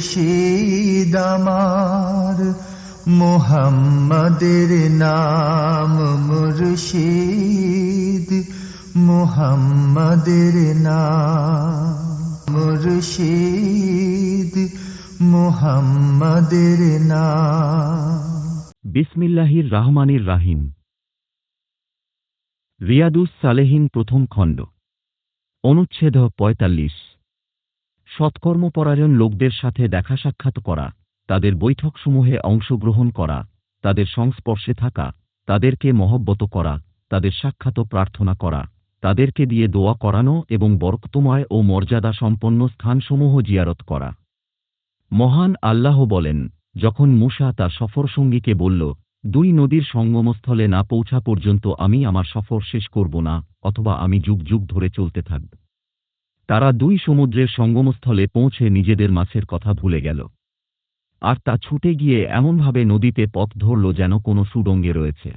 মুর্শিদ আমার। মোহাম্মদের নাম মুর্শিদ। মোহাম্মদের নাম মুর্শিদ। মোহাম্মদের নাম। বিসমিল্লাহির রাহমানির রাহিম। রিয়াদুস সালেহিন প্রথম খণ্ড। অনুচ্ছেদ পঁয়তাল্লিশ। সৎকর্মপরায়ণ লোকদের সাথে দেখা সাক্ষাৎ করা, তাদের বৈঠকসমূহে অংশগ্রহণ করা, তাদের সংস্পর্শে থাকা, তাদেরকে মহব্বত করা, তাদের সাক্ষাৎ প্রার্থনা করা, তাদেরকে দিয়ে দোয়া করানো এবং বরকতময় ও মর্যাদা সম্পন্ন স্থানসমূহ জিয়ারত করা। মহান আল্লাহ বলেন, যখন মূসা তার সফরসঙ্গীকে বলল, দুই নদীর সঙ্গমস্থলে না পৌঁছা পর্যন্ত আমি আমার সফর শেষ করব না, অথবা আমি যুগ যুগ ধরে চলতে থাকব। তারা দুই সমুদ্রের সঙ্গমস্থলে পৌঁছে নিজেদের মাছের কথা ভুলে গেল। আর তা ছুটে গিয়ে এমনভাবে নদীতে পথ ধরল যেন কোনো সুড়ঙ্গে রয়েছে।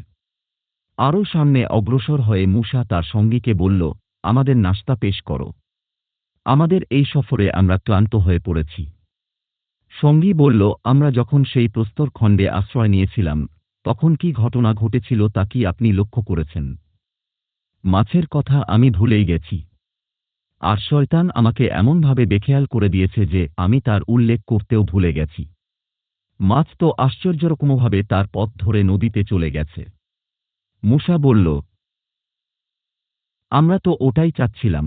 আরও সামনে অগ্রসর হয়ে মূসা তার সঙ্গীকে বলল, আমাদের নাস্তা পেশ করো। আমাদের এই সফরে আমরা ক্লান্ত হয়ে পড়েছি। সঙ্গী বলল, আমরা যখন সেই প্রস্তর খণ্ডে আশ্রয় নিয়েছিলাম, তখন কি ঘটনা ঘটেছিল তা কি আপনি লক্ষ্য করেছেন? মাছের কথা আমি ভুলেই গেছি। আর শয়তান আমাকে এমনভাবে বেখেয়াল করে দিয়েছে যে আমি তার উল্লেখ করতেও ভুলে গেছি। মাছ তো আশ্চর্যরকমভাবে তার পথ ধরে নদীতে চলে গেছে। মূসা বলল, আমরা তো ওটাই চাচ্ছিলাম।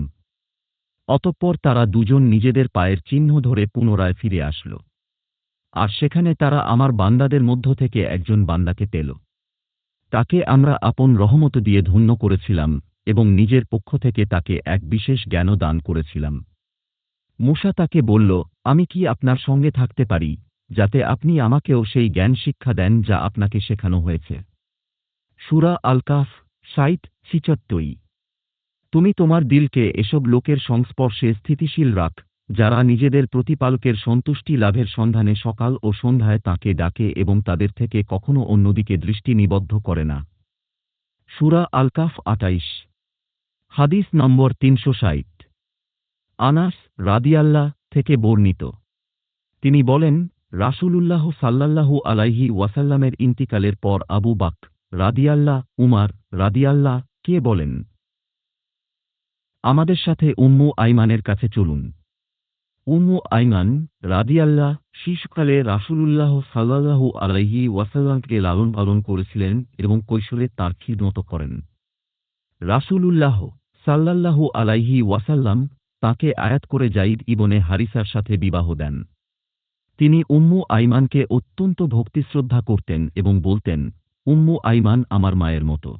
অতঃপর তারা দুজন নিজেদের পায়ের চিহ্ন ধরে পুনরায় ফিরে আসল। আর সেখানে তারা আমার বান্দাদের মধ্য থেকে একজন বান্দাকে পেল। তাকে আমরা আপন রহমত দিয়ে ধন্য করেছিলাম। এবং নিজের পক্ষ থেকে তাকে এক বিশেষ জ্ঞানও দান করেছিলাম। মূসা তাকে বলল, আমি কি আপনার সঙ্গে থাকতে পারি, যাতে আপনি আমাকেও সেই জ্ঞান শিক্ষা দেন যা আপনাকে শেখানো হয়েছে? সুরা আলকাফ সাইট ছিচত্তই তুমি তোমার দিলকে এসব লোকের সংস্পর্শে স্থিতিশীল রাখ, যারা নিজেদের প্রতিপালকের সন্তুষ্টি লাভের সন্ধানে সকাল ও সন্ধ্যায় তাকে ডাকে এবং তাদের থেকে কখনো অন্যদিকে দৃষ্টি নিবদ্ধ করে না। সুরা আলকাফ আটাইশ। হাদিস নম্বর তিনশো ষাট। আনাস রাদিয়াল্লাহ থেকে বর্ণিত। তিনি বলেন, রাসূলুল্লাহ সাল্লাল্লাহু আলাইহি ওয়াসাল্লামের ইন্তিকালের পর আবু বাক রাদিয়াল্লাহ, উমার রাদিয়াল্লাহ, কে বলেন? আমাদের সাথে উম্মু আইমানের কাছে চলুন। উম্মু আইমান রাদিয়াল্লাহ শিশুকালে রাসূলুল্লাহ সাল্লাল্লাহু আলাইহি ওয়াসাল্লামকে লালন পালন করেছিলেন এবং কৈশোরে তার খিদমত করেন। রাসূলুল্লাহ সাল্লাল্লাহু আলাইহি ওয়াসাল্লাম তাকে আয়াত করে জাইদ ইবনে হারিসার সাথে বিবাহ দেন। তিনি উম্মু আইমানকে অত্যন্ত ভক্তিশ্রদ্ধা করতেন এবং বলতেন, উম্মু আইমান আমার মায়ের মতো।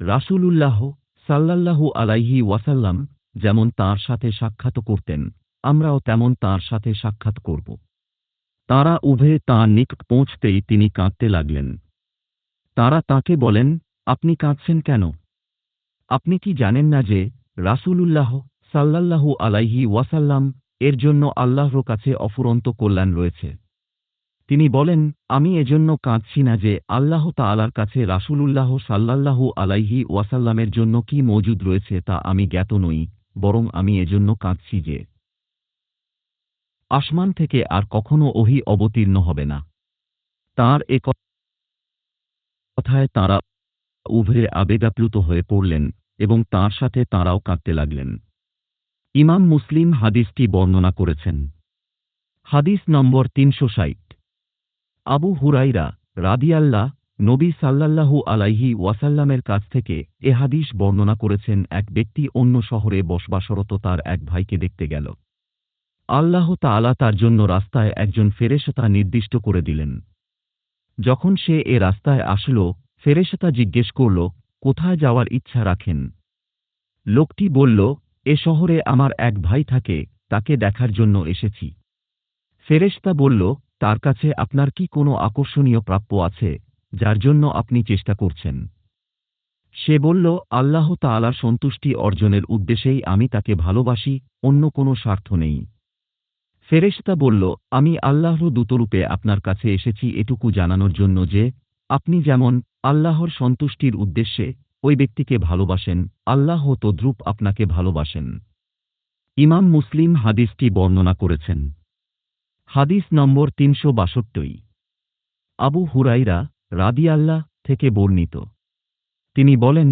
রাসূলুল্লাহ সাল্লাল্লাহু আলাইহি ওয়াসাল্লাম যেমন তার সাথে সাক্ষাৎ করতেন, আমরাও তেমন তার সাথে সাক্ষাৎ করব। তারা উভয়ে তাঁর নিকট পৌঁছতেই তিনি কাঁদতে লাগলেন। তারা তাকে বলেন, আপনি কাঁদছেন কেন? আপনি কি জানেন না যে রাসূলুল্লাহ সাল্লাল্লাহু আলাইহি ওয়াসাল্লাম এর জন্য আল্লাহর কাছে অফুরন্ত কল্যাণ রয়েছে? তিনি বলেন, আমি এজন্য কাঁদছি না যে আল্লাহ তাআলার কাছে রাসূলুল্লাহ সাল্লাল্লাহু আলাইহি ওয়াসাল্লামের জন্য কি মজুদ রয়েছে তা আমি জ্ঞাত নই, বরং আমি এজন্য কাঁদছি যে আসমান থেকে আর কখনো ওহি অবতীর্ণ হবে না। তাঁর এ কথায় তাঁরা উভয়ে আবেগাপ্লুত হয়ে পড়লেন এবং তাঁর সাথে তাঁরাও কাঁদতে লাগলেন। ইমাম মুসলিম হাদিসটি বর্ণনা করেছেন। হাদিস নম্বর তিনশো ষাট। আবু হুরাইরা রাদিয়াল্লাহ নবী সাল্লাল্লাহু আলাইহি ওয়াসাল্লামের কাছ থেকে এ হাদিস বর্ণনা করেছেন এক ব্যক্তি অন্য শহরে বসবাসরত তার এক ভাইকে দেখতে গেল। আল্লাহ তাআলা তার জন্য রাস্তায় একজন ফেরেশতা নির্দিষ্ট করে দিলেন। যখন সে এ রাস্তায় আসল ফেরেশতা জিজ্ঞেস করল, কোথায় যাওয়ার ইচ্ছা রাখেন? লোকটি বলল, এ শহরে আমার এক ভাই থাকে, তাকে দেখার জন্য এসেছি। ফেরেশতা বলল, তার কাছে আপনার কি কোনো আকর্ষণীয় প্রাপ্য আছে, যার জন্য আপনি চেষ্টা করছেন? সে বলল, আল্লাহ তাআলার সন্তুষ্টি অর্জনের উদ্দেশ্যেই আমি তাকে ভালোবাসি, অন্য কোনো স্বার্থ নেই। ফেরেশতা বলল, আমি আল্লাহর দূতরূপে আপনার কাছে এসেছি এটুকু জানানোর জন্য যে, আপনি যেমন আল্লাহর সন্তুষ্টির উদ্দেশ্যে ওই ব্যক্তিকে ভালোবাসেন, আল্লাহ তদ্রুপ আপনাকে ভালোবাসেন। ইমাম মুসলিম হাদিসটি বর্ণনা করেছেন। হাদিস নম্বর তিনশো বাষট্টই আবু হুরাইরা রাদিয়াল্লাহ থেকে বর্ণিত। তিনি বলেন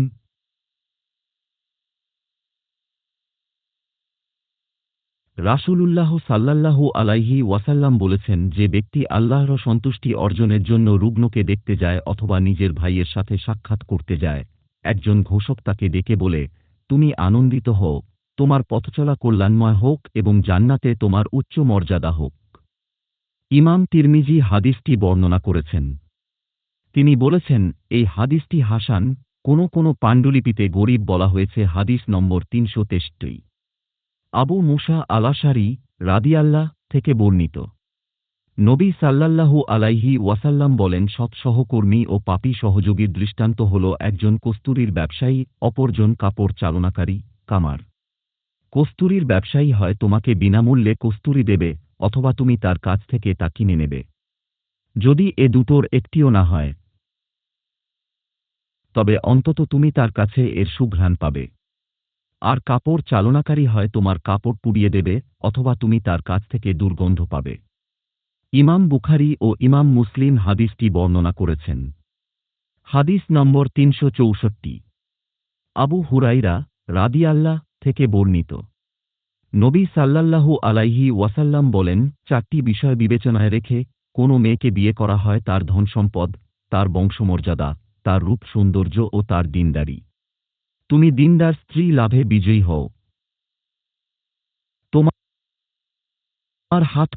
রাসূলুল্লাহ সাল্লাল্লাহু আলাইহি ওয়াসাল্লাম বলেছেন যে ব্যক্তি আল্লাহর সন্তুষ্টি অর্জনের জন্য রুগ্নকে দেখতে যায় অথবা নিজের ভাইয়ের সাথে সাক্ষাৎ করতে যায়। একজন ঘোষক তাকে ডেকে বলে, তুমি আনন্দিত হও। তোমার পথচলা কল্যাণময় হোক এবং জান্নাতে তোমার উচ্চ মর্যাদা হোক। ইমাম তিরমিজি হাদিসটি বর্ণনা করেছেন। তিনি বলেছেন, এই হাদিসটি হাসান, কোনো কোনো পাণ্ডুলিপিতে গরিব বলা হয়েছে হাদিস নম্বর তিনশো তেষ্টি আবু মুসা আলাশারি রাদিয়াল্লাহ থেকে বর্ণিত। নবী সাল্লাল্লাহু আলাইহি ওয়াসাল্লাম বলেন, সৎ সহকর্মী ও পাপী সহযোগীর দৃষ্টান্ত হল একজন কস্তুরীর ব্যবসায়ী, অপরজন কাপড় চালনাকারী, কামার। কস্তুরীর ব্যবসায়ী হয় তোমাকে বিনামূল্যে কস্তুরি দেবে অথবা তুমি তার কাছ থেকে তা কিনে নেবে। যদি এ দুটোর একটিও না হয়, তবে অন্তত তুমি তার কাছে এর সুঘ্রাণ পাবে। আর কাপড় চালনাকারী হয় তোমার কাপড় পুড়িয়ে দেবে অথবা তুমি তার কাছ থেকে দুর্গন্ধ পাবে। ইমাম বুখারি ও ইমাম মুসলিম হাদিসটি বর্ণনা করেছেন। হাদিস নম্বর তিনশো চৌষট্টি। আবু হুরাইরা রাদিয়াল্লাহ থেকে বর্ণিত। নবী সাল্লাল্লাহু আলাইহি ওয়াসাল্লাম বলেন, চারটি বিষয় বিবেচনায় রেখে কোনো মেয়েকে বিয়ে করা হয় তার ধনসম্পদ, তার বংশমর্যাদা, তার রূপ সৌন্দর্য ও তার দিনদারি। তুমি দিনদার স্ত্রী লাভে বিজয়ী হও। তোমার হাত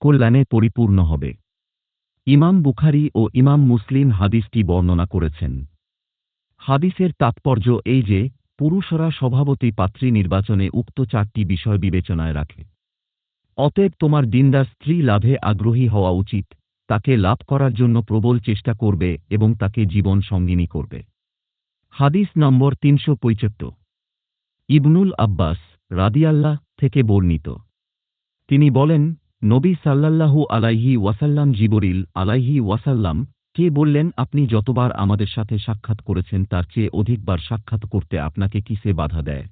কল্যাণে পরিপূর্ণ হবে। ইমাম বুখারি ও ইমাম মুসলিম হাদিসটি বর্ণনা করেছেন। হাদিসের তাৎপর্য এই যে, পুরুষরা স্বভাবতই পাত্রী নির্বাচনে উক্ত চারটি বিষয় বিবেচনায় রাখে। অতএব তোমার দিনদার স্ত্রী লাভে আগ্রহী হওয়া উচিত, তাকে লাভ করার জন্য প্রবল চেষ্টা করবে এবং তাকে জীবন সঙ্গিনী করবে। হাদিস নম্বর তিনশো পঁয়চত্তর ইবনুল আব্বাস রাদিয়াল্লাহ থেকে বর্ণিত। তিনি বলেন, নবী সাল্লাল্লাহু আলাইহি ওয়াসাল্লাম জিবরিল আলাইহি ওয়াসাল্লাম কে বললেন, আপনি যতবার আমাদের সাথে সাক্ষাৎ করেছেন, তার চেয়ে অধিকবার সাক্ষাৎ করতে আপনাকে কিসে বাধা দেয়?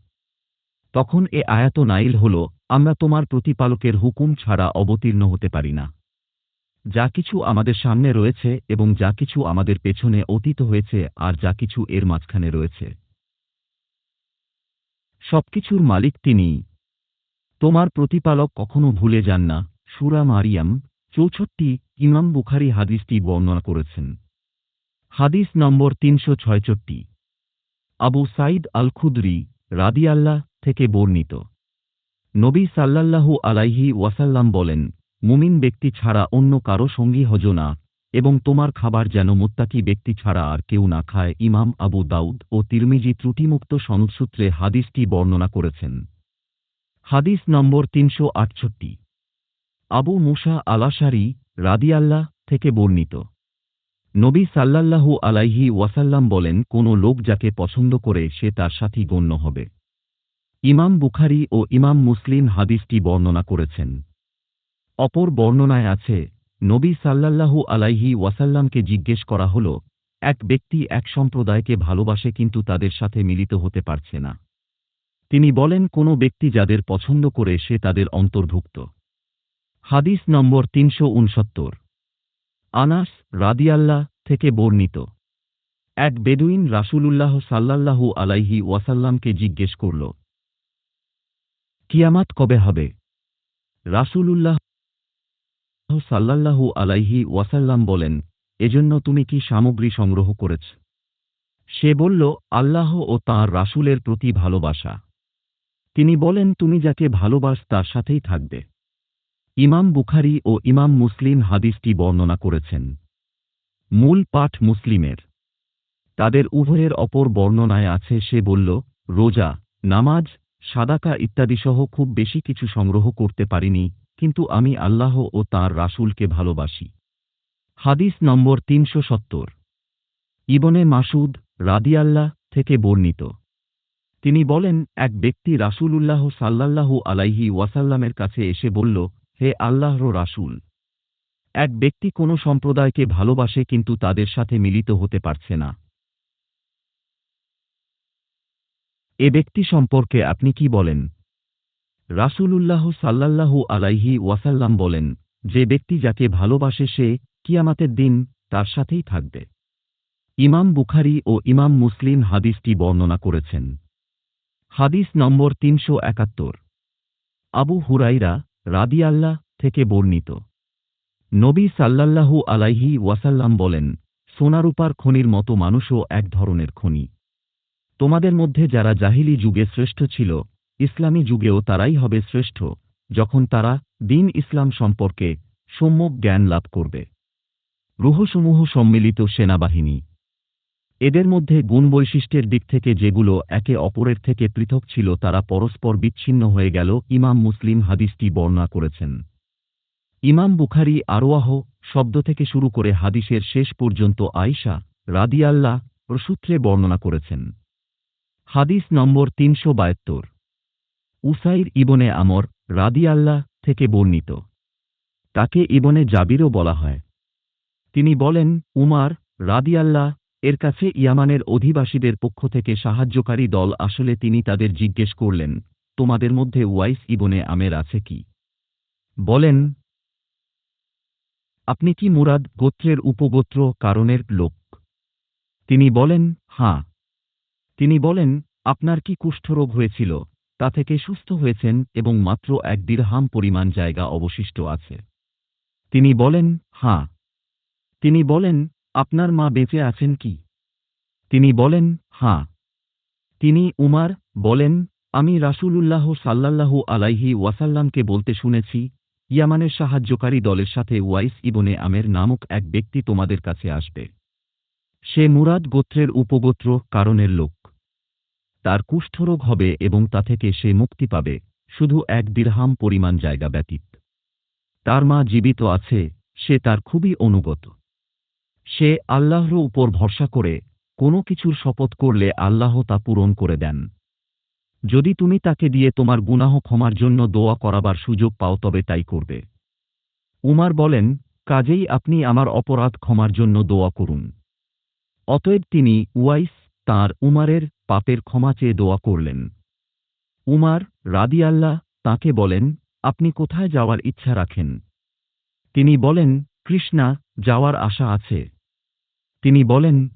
তখন এ আয়াত নাইল হল, আমরা তোমার প্রতিপালকের হুকুম ছাড়া অবতীর্ণ হতে পারি না। যা কিছু আমাদের সামনে রয়েছে এবং যা কিছু আমাদের পেছনে অতীত হয়েছে আর যা কিছু এর মাঝখানে রয়েছে। সবকিছুর মালিক তিনি। তোমার প্রতিপালক কখনো ভুলে যান না, সুরা মারিয়াম, চৌষট্টি ইমাম বুখারি হাদিসটি বর্ণনা করেছেন। হাদিস নম্বর তিনশো ছয়ষট্টি। আবু সাইদ আল খুদরি রাদিয়াল্লাহ থেকে বর্ণিত। নবী সাল্লাল্লাহু আলাইহি ওয়াসাল্লাম বলেন মুমিন ব্যক্তি ছাড়া অন্য কারও সঙ্গী হজ না, এবং তোমার খাবার যেন মুত্তাকি ব্যক্তি ছাড়া আর কেউ না খায়, ইমাম আবু দাউদ ও তিরমিজি ত্রুটিমুক্ত সনদসূত্রে হাদিসটি বর্ণনা করেছেন। হাদিস নম্বর তিনশো আটষট্টি। আবু মুসা আলাশারি রাদিয়াল্লাহ থেকে বর্ণিত। নবী সাল্লাল্লাহু আলাইহি ওয়াসাল্লাম বলেন, কোন লোক যাকে পছন্দ করে সে তার সাথী গণ্য হবে। ইমাম বুখারি ও ইমাম মুসলিম হাদিসটি বর্ণনা করেছেন। অপর বর্ণনায় আছে, নবী সাল্লাল্লাহু আলাইহি ওয়াসাল্লামকে জিজ্ঞেস করা হল, এক ব্যক্তি এক সম্প্রদায়কে ভালোবাসে কিন্তু তাদের সাথে মিলিত হতে পারছে না। তিনি বলেন, কোনো ব্যক্তি যাদের পছন্দ করে সে তাদের অন্তর্ভুক্ত। হাদিস নম্বর তিনশো উনসত্তর। আনাস রাদিয়াল্লাহ থেকে বর্ণিত। এক বেদুইন রাসূলুল্লাহ সাল্লাল্লাহু আলাইহি ওয়াসাল্লামকে জিজ্ঞেস করল, কিয়ামাত কবে হবে? রাসূলুল্লাহ সাল্লাল্লাহু আলাইহি ওয়াসাল্লাম বলেন, এজন্য তুমি কি সামগ্রী সংগ্রহ করেছ? সে বলল, আল্লাহ ও তাঁর রাসূলের প্রতি ভালোবাসা। তিনি বলেন, তুমি যাকে ভালোবাস, তার সাথেই থাকবে। ইমাম বুখারি ও ইমাম মুসলিম হাদিসটি বর্ণনা করেছেন। মূল পাঠ মুসলিমের। তাদের উভয়ের অপর বর্ণনায় আছে, সে বলল, রোজা, নামাজ, সাদাকা ইত্যাদিসহ খুব বেশি কিছু সংগ্রহ করতে পারিনি কিন্তু আমি আল্লাহ ও তাঁর রাসূলকে ভালোবাসি। হাদিস নম্বর তিনশো সত্তর। ইবনে মাসুদ রাদিয়াল্লাহ থেকে বর্ণিত। তিনি বলেন, এক ব্যক্তি রাসূলুল্লাহ সাল্লাল্লাহু আলাইহি ওয়াসাল্লামের কাছে এসে বলল, হে আল্লাহর রাসূল, এক ব্যক্তি কোনো সম্প্রদায়কে ভালোবাসে কিন্তু তাদের সাথে মিলিত হতে পারছে না। এ ব্যক্তি সম্পর্কে আপনি কি বলেন? রাসূলুল্লাহ সাল্লাল্লাহু আলাইহি ওয়াসাল্লাম বলেন, যে ব্যক্তি যাকে ভালোবাসে সে কিয়ামাতের দিন তার সাথেই থাকবে। ইমাম বুখারী ও ইমাম মুসলিম হাদিসটি বর্ণনা করেছেন। হাদিস নম্বর তিনশো একাত্তর। আবু হুরাইরা রাদিয়াল্লাহ থেকে বর্ণিত। নবী সাল্লাল্লাহু আলাইহি ওয়াসাল্লাম বলেন, সোনারূপার খনির মতো মানুষও এক ধরনের খনি। তোমাদের মধ্যে যারা জাহিলি যুগে শ্রেষ্ঠ ছিল ইসলামী যুগেও তারাই হবে শ্রেষ্ঠ, যখন তারা দিন ইসলাম সম্পর্কে সম্যক জ্ঞান লাভ করবে। রুহসমূহ সম্মিলিত সেনাবাহিনী। এদের মধ্যে গুণ বৈশিষ্ট্যের দিক থেকে যেগুলো একে অপরের থেকে পৃথক ছিল, তারা পরস্পর বিচ্ছিন্ন হয়ে গেল, ইমাম মুসলিম হাদিসটি বর্ণনা করেছেন। ইমাম বুখারি আরোয়াহ শব্দ থেকে শুরু করে হাদিসের শেষ পর্যন্ত আয়শা রাদিয়াল্লাহ প্রসূত্রে বর্ণনা করেছেন। হাদিস নম্বর তিনশো বায়াত্তর। উসাইর ইবনে আমর রাদিয়াল্লাহ থেকে বর্ণিত। তাকে ইবনে জাবিরও বলা হয়। তিনি বলেন, উমার রাদিয়াল্লাহ এর কাছে ইয়ামানের অধিবাসীদের পক্ষ থেকে সাহায্যকারী দল আসলে তিনি তাদের জিজ্ঞেস করলেন, তোমাদের মধ্যে ওয়াইস ইবনে আমের আছে কি? বলেন, আপনি কি মুরাদ গোত্রের উপগোত্র কারণের লোক? তিনি বলেন, হাঁ। তিনি বলেন, আপনার কি কুষ্ঠরোগ হয়েছিল? তা থেকে সুস্থ হয়েছেন এবং মাত্র এক দিরহাম পরিমাণ জায়গা অবশিষ্ট আছে। তিনি বলেন, হাঁ। তিনি বলেন, আপনার মা বেঁচে আছেন কি? তিনি বলেন, হাঁ। তিনি উমার বলেন, আমি রাসূলুল্লাহ সাল্লাল্লাহু আলাইহি ওয়াসাল্লামকে বলতে শুনেছি, ইয়ামানের সাহায্যকারী দলের সাথে ওয়াইস ইবনে আমের নামক এক ব্যক্তি তোমাদের কাছে আসবে। সে মুরাদ গোত্রের উপগোত্র কারণের লোক। তার কুষ্ঠরোগ হবে এবং তা থেকে সে মুক্তি পাবে, শুধু এক দিরহাম পরিমাণ জায়গা ব্যতীত। তার মা জীবিত আছে, সে তার খুবই অনুগত। সে আল্লাহর উপর ভরসা করে, কোনো কিছুর শপথ করলে আল্লাহ তা পূরণ করে দেন। যদি তুমি তাকে দিয়ে তোমার গুনাহ ক্ষমার জন্য দোয়া করাবার সুযোগ পাও তবে তাই করবে। উমার বলেন, কাজেই আপনি আমার অপরাধ ক্ষমার জন্য দোয়া করুন। অতএব তিনি উয়াইস তাঁর উমারের পাপের ক্ষমা চেয়ে দোয়া করলেন। উমার রাদিয়াল্লাহ তাকে বলেন, আপনি কোথায় যাওয়ার ইচ্ছা রাখেন? তিনি বলেন, কৃষ্ণা, যাওয়ার আশা আছে। তিনি বলেন,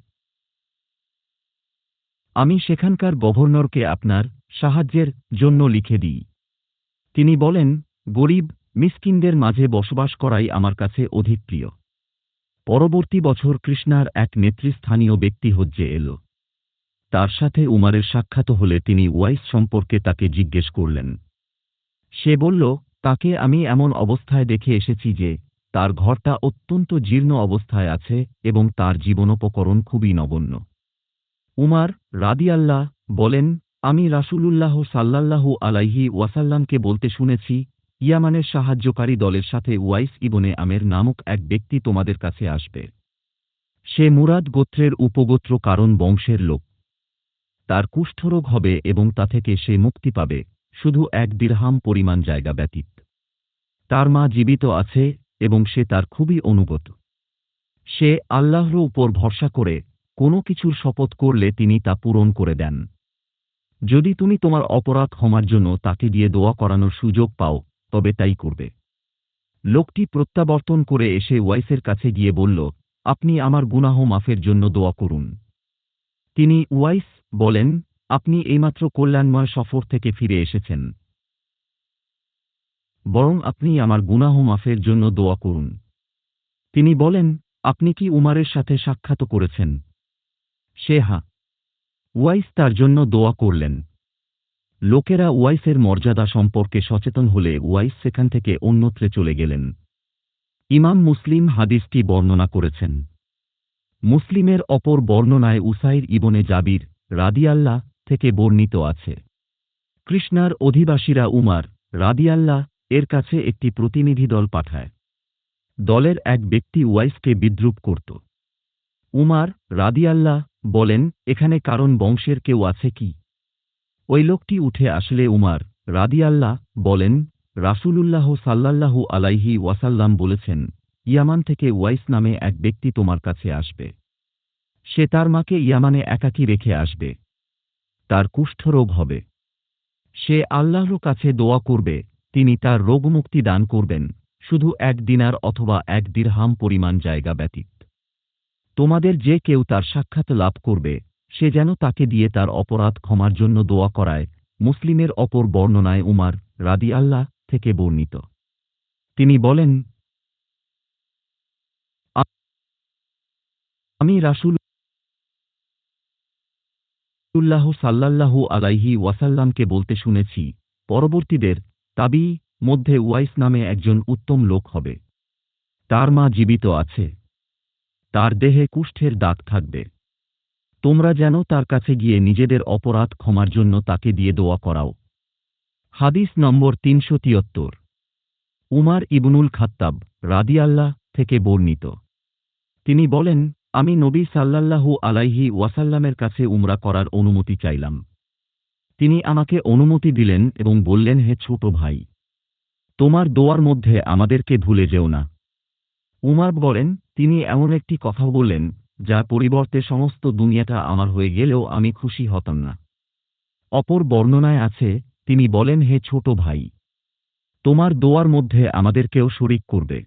আমি সেখানকার গভর্নরকে আপনার সাহায্যের জন্য লিখে দিই। তিনি বলেন, গরিব মিসকিনদের মাঝে বসবাস করাই আমার কাছে অধিক প্রিয়। পরবর্তী বছর কৃষ্ণার এক নেতৃস্থানীয় ব্যক্তি হজ্জে এল। তার সাথে উমারের সাক্ষাৎ হলে তিনি ওয়াইস সম্পর্কে তাকে জিজ্ঞেস করলেন। সে বলল, তাকে আমি এমন অবস্থায় দেখে এসেছি যে, তার ঘরটা অত্যন্ত জীর্ণ অবস্থায় আছে এবং তার জীবনোপকরণ খুবই নগণ্য। উমার রাদিয়াল্লাহ বলেন, আমি রাসূলুল্লাহ সাল্লাল্লাহু আলাইহি ওয়াসাল্লামকে বলতে শুনেছি, ইয়ামানের সাহায্যকারী দলের সাথে ওয়াইস ইবনে আমের নামক এক ব্যক্তি তোমাদের কাছে আসবে। সে মুরাদ গোত্রের উপগোত্র কারণ বংশের লোক। তার কুষ্ঠরোগ হবে এবং তা থেকে সে মুক্তি পাবে, শুধু এক দিরহাম পরিমাণ জায়গা ব্যতীত। তার মা জীবিত আছে এবং সে তার খুবই অনুগত। সে আল্লাহর উপর ভরসা করে কোনো কিছুর শপথ করলে তিনি তা পূরণ করে দেন। যদি তুমি তোমার অপরাধ ক্ষমার জন্য তাকে দিয়ে দোয়া করানোর সুযোগ পাও, তবে তাই করবে। লোকটি প্রত্যাবর্তন করে এসে ওয়াইসের কাছে গিয়ে বলল, আপনি আমার গুনাহ মাফের জন্য দোয়া করুন। তিনি ওয়াইস বলেন, আপনি এইমাত্র কল্যাণময় সফর থেকে ফিরে এসেছেন। বরং আপনি আমার গুনাহ মাফের জন্য দোয়া করুন। তিনি বলেন, আপনি কি উমারের সাথে সাক্ষাৎ করেছেন? সে হা। ওয়াইস তার জন্য দোয়া করলেন। লোকেরা ওয়াইসের মর্যাদা সম্পর্কে সচেতন হলে ওয়াইস সেখান থেকে অন্যত্রে চলে গেলেন। ইমাম মুসলিম হাদিসটি বর্ণনা করেছেন। মুসলিমের অপর বর্ণনায় উসাইর ইবনে জাবির রাদিয়াল্লাহ থেকে বর্ণিত আছে। কৃষ্ণার অধিবাসীরা উমার রাদিয়াল্লাহ এর কাছে একটি প্রতিনিধি দল পাঠায়। দলের এক ব্যক্তি ওয়াইসকে বিদ্রুপ করত। উমার রাদিয়াল্লাহ বলেন, এখানে কারণ বংশের কেউ আছে কি? ওই লোকটি উঠে আসলে উমার রাদিয়াল্লাহ বলেন, রাসূলুল্লাহ সাল্লাল্লাহু আলাইহি ওয়াসাল্লাম বলেছেন ইয়ামান থেকে ওয়াইস নামে এক ব্যক্তি তোমার কাছে আসবে। সে তার মাকে ইয়ামানে একাকী রেখে আসবে। তার কুষ্ঠরোগ হবে। সে আল্লাহর কাছে দোয়া করবে, তিনি তার রোগমুক্তি দান করবেন, শুধু এক দিনার অথবা এক দিরহাম পরিমাণ জায়গা ব্যতীত। তোমাদের যে কেউ তার সাক্ষাৎ লাভ করবে, সে যেন তাকে দিয়ে তার অপরাধ ক্ষমার জন্য দোয়া করায়, মুসলিমের অপর বর্ণনায় উমার রাদি আল্লাহ থেকে বর্ণিত। তিনি বলেন আমি রাসূল উল্লাহ সাল্লাল্লাহু আলাইহি ওয়াসাল্লামকে বলতে শুনেছি, পরবর্তীদের তাবি মধ্যে ওয়াইস নামে একজন উত্তম লোক হবে। তার মা জীবিত আছে। তার দেহে কুষ্ঠের দাগ থাকবে। তোমরা যেন তার কাছে গিয়ে নিজেদের অপরাধ ক্ষমার জন্য তাকে দিয়ে দোয়া করাও। হাদিস নম্বর তিনশো তিয়াত্তর। উমার ইবনুল খাত্তাব রাদিয়াল্লাহ থেকে বর্ণিত। তিনি বলেন আমি নবী সাল্লাল্লাহু আলাইহি ওয়াসাল্লামের কাছে উমরা করার অনুমতি চাইলাম। তিনি আমাকে অনুমতি দিলেন এবং বললেন, হে ছোট ভাই, তোমার দোয়ার মধ্যে আমাদেরকে ভুলে যেও না। উমার বলেন, তিনি এমন একটি কথা বললেন যার পরিবর্তে সমস্ত দুনিয়াটা আমার হয়ে গেলেও আমি খুশি হতাম না। অপর বর্ণনায় আছে, তিনি বলেন, হে ছোট ভাই, তোমার দোয়ার মধ্যে আমাদেরকেও শরিক করবে।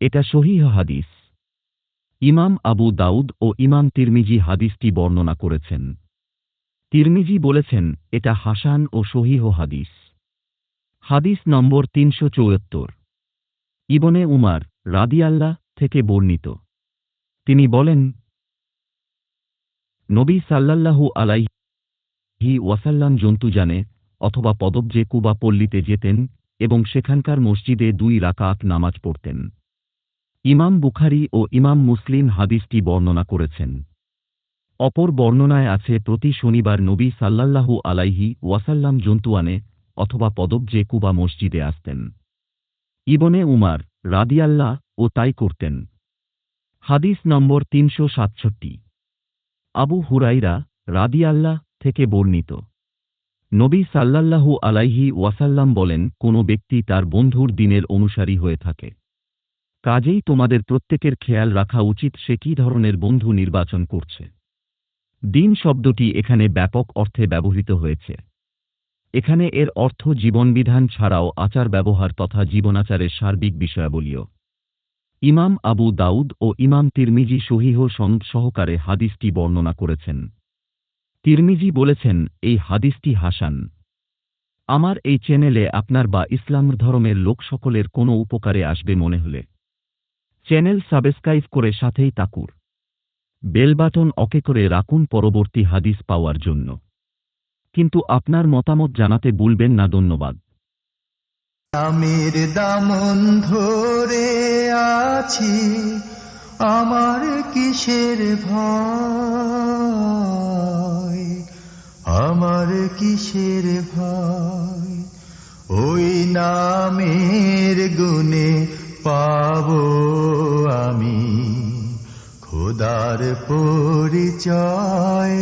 এটা সহিহ হাদিস। ইমাম আবু দাউদ ও ইমাম তিরমিজি হাদিসটি বর্ণনা করেছেন। তিরমিজি বলেছেন, এটা হাসান ও সহিহ হাদিস। হাদিস নম্বর তিনশো চৌয়াত্তর। ইবনে উমার রাদিয়াল্লাহ থেকে বর্ণিত। তিনি বলেন, নবী সাল্লাল্লাহু আলাইহি ওয়াসাল্লাম জন্তু জানে অথবা পদব্জে কুবা পল্লীতে যেতেন এবং সেখানকার মসজিদে দুই রাকাত নামাজ পড়তেন। ইমাম বুখারী ও ইমাম মুসলিম হাদিসটি বর্ণনা করেছেন। অপর বর্ণনায় আছে, প্রতি শনিবার নবী সাল্লাল্লাহু আলাইহি ওয়াসাল্লাম জন্তুয়ানে অথবা পদব্জে কুবা মসজিদে আসতেন। ইবনে উমার রাদিয়াল্লাহ ও তাই করতেন। হাদিস নম্বর তিনশো সাতষট্টি। আবু হুরাইরা রাদিয়াল্লাহ থেকে বর্ণিত। নবী সাল্লাল্লাহু আলাইহি ওয়াসাল্লাম বলেন, কোনো ব্যক্তি তার বন্ধুর দিনের অনুসারী হয়ে থাকে। কাজেই তোমাদের প্রত্যেকের খেয়াল রাখা উচিত সে কী ধরনের বন্ধু নির্বাচন করছে। দিন শব্দটি এখানে ব্যাপক অর্থে ব্যবহৃত হয়েছে। এখানে এর অর্থ জীবনবিধান ছাড়াও আচার ব্যবহার তথা জীবনাচারের সার্বিক বিষয়াবলীয়। ইমাম আবু দাউদ ও ইমাম তিরমিজি সহিহ সনদ সহকারে হাদিসটি বর্ণনা করেছেন। তিরমিজি বলেছেন, এই হাদিসটি হাসান। আমার এই চ্যানেলে আপনার বা ইসলাম ধর্মের লোক সকলের কোনো উপকারে আসবে মনে হলে। চ্যানেল সাবস্ক্রাইব করে সাথেই তাকুর বেল বাটন অকে করে রাখুন পরবর্তী হাদিস পাওয়ার জন্য। কিন্তু আপনার মতামত জানাতে ভুলবেন না, ধন্যবাদ। নামের দামন ধরে আছি, আমার কিসের ভয়? আমার কিসের ভয়? ওই নামের গুণে পাবো আমি খোদার পরিচয়